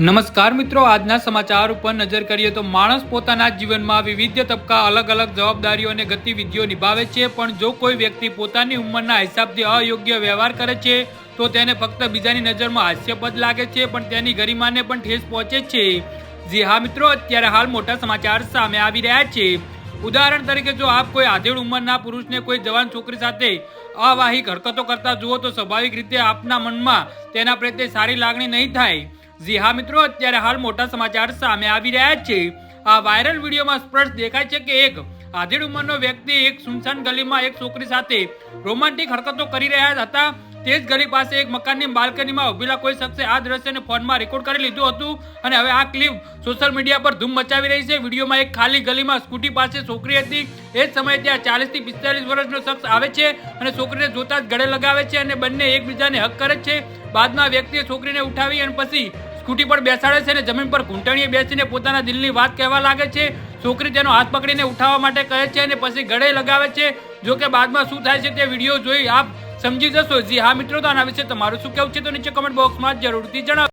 નમસ્કાર મિત્રો, આજના સમાચાર ઉપર નજર કરીએ તો માણસ પોતાના જીવનમાં વિવિધ તબક્કા અલગ અલગ જવાબદારીઓ અને ગતિવિધિઓ નિભાવે છે, પણ જો કોઈ વ્યક્તિ પોતાની ઉંમરના હિસાબથી અયોગ્ય વ્યવહાર કરે છે, તો તેને ફક્ત બીજાની નજરમાં હાસ્યપદ લાગે છે, પણ તેની ગરિમાને પણ ઠેસ પહોંચે છે. જી હા મિત્રો, અત્યારે હાલ મોટા સમાચાર સામે આવી રહ્યા છે. ઉદાહરણ તરીકે જો આપ કોઈ આધેડ ઉંમરના પુરુષને કોઈ જવાન છોકરી સાથે અવાહિક હરકતો કરતા જુઓ તો સ્વાભાવિક રીતે આપના મનમાં તેના પ્રત્યે સારી લાગણી નહીં થાય. જી હા મિત્રો, અત્યારે હાલ મોટા સમાચાર સામે આવી રહ્યા છે. આ વાયરલ વિડીયોમાં સ્પષ્ટ દેખાય છે કે એક આધેડ ઉંમરનો વ્યક્તિ એક સુનસાન ગલીમાં એક છોકરી સાથે રોમાન્ટિક હરકતો કરી રહ્યા હતા. તે જ ઘરી પાસે એક મકાનની બાલ્કનીમાં ઉભેલા કોઈ શખ્સે આ દ્રશ્યને ફોનમાં રેકોર્ડ કરી લીધું હતું અને હવે આ ક્લિપ સોશિયલ મીડિયા પર ધૂમ મચાવી રહી છે. વિડીયોમાં એક ખાલી ગલીમાં સ્કૂટી પાસે છોકરી હતી. એ જ સમયે ત્યાં ચાલીસથી પિસ્તાલીસ વર્ષનો શખ્સ આવે છે અને છોકરીને જોતા જ ગળે લગાવે છે અને બંને એકબીજાને હક કરે છે. બાદમાં વ્યક્તિએ છોકરીને ઉઠાવી અને પછી સ્કૂટી પર બેસાડે છે અને જમીન પર ઘૂંટણીએ બેસીને પોતાના દિલની વાત કહેવા લાગે છે. છોકરી તેનો હાથ પકડીને ઉઠાવવા માટે કહે છે અને પછી ગળે લગાવે છે. જો કે બાદમાં શું થાય છે તે વીડિયો જોઈ આપ સમજી જશો. જી હા મિત્રો, તો આના વિશે તમારું શું કહેવું છે તો નીચે કમેન્ટ બોક્સમાં જરૂરથી જણાવો.